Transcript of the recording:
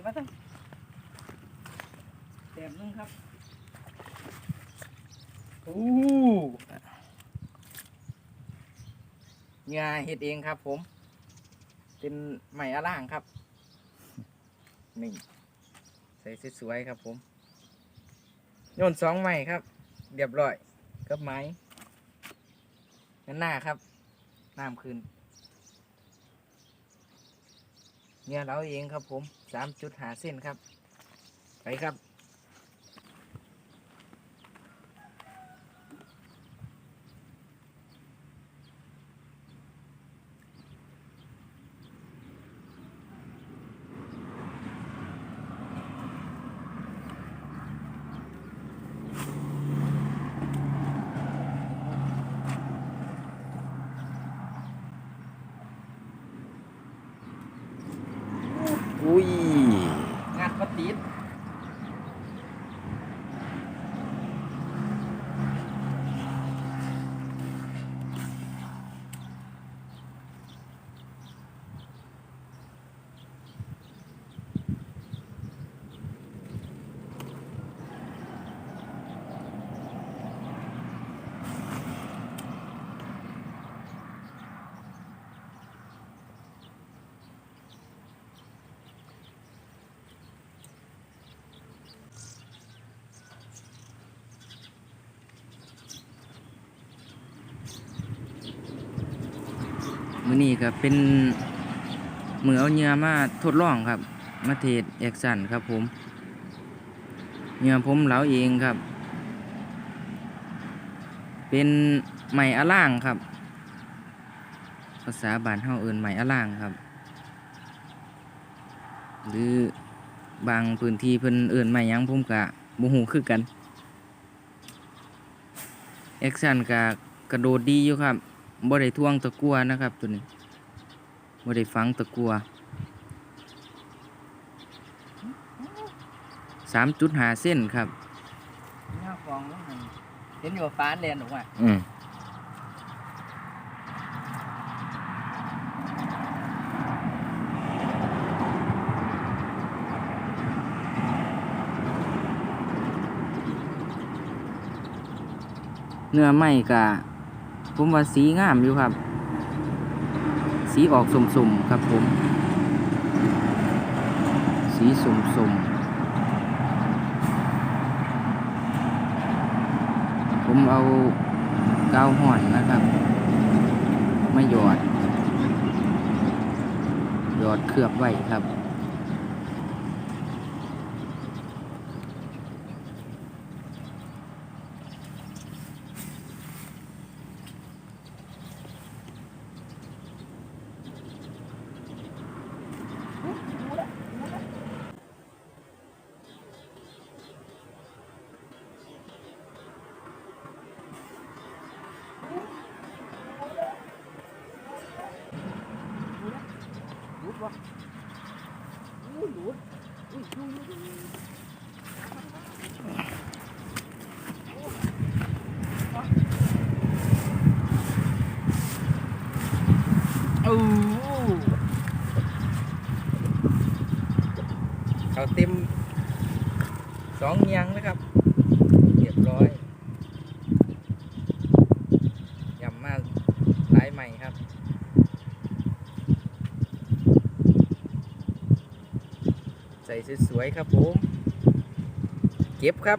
พี่มาตั้งแต้มนึงครับโอ้งาเฮ็ดเองครับ ผม เป็นไหมอล่างครับนี่ใส่สวยๆครับ ผมโยนสองไหม่ครับเรียบร้อยกับไม้หน้าครับน้ำคืน เนี่ยเราเองครับผมสามจุดหาเส้นครับ ไปครับ อุ้ยงานปฏิด มื้อนี้ครับเป็นมือเอาเหยื่อมาทดลองครับ มาเทศแอคชั่นครับผมเหยื่อผมเหลาเองครับ เป็นไหมอะล่างครับ ภาษาบ้านเฮาเอิ้นไหมอะล่างครับ หรือบางพื้นที่เพิ่นเอิ้นไหมยังผมกะบ่ฮู้คือกันแอคชั่นกะกระโดดดีอยู่ครับ บ่ได้ท่วงตะกัวนะครับตัวนี้บ่ได้ฝังตะกัวสามจุดหาเส้นครับหน้าฟองแล้วหั่นเห็นอยู่ว่าฟ้าแลนออกมาอืมเนื้อไหม้กะ ผมว่าสีงามอยู่ครับ สีออกสมๆครับผม สีสมๆ ผมเอากาวห่อนนะครับ ไมาหยอด หยอดเคลือบไว้ครับ รูดวะอู้รูดอุ้ยดูดูดูโอ้เขาเต็มสองเงียงนะครับ เรียบร้อยยำมาหลายใหม่ครับ ใส่สวยๆครับผม เก็บครับ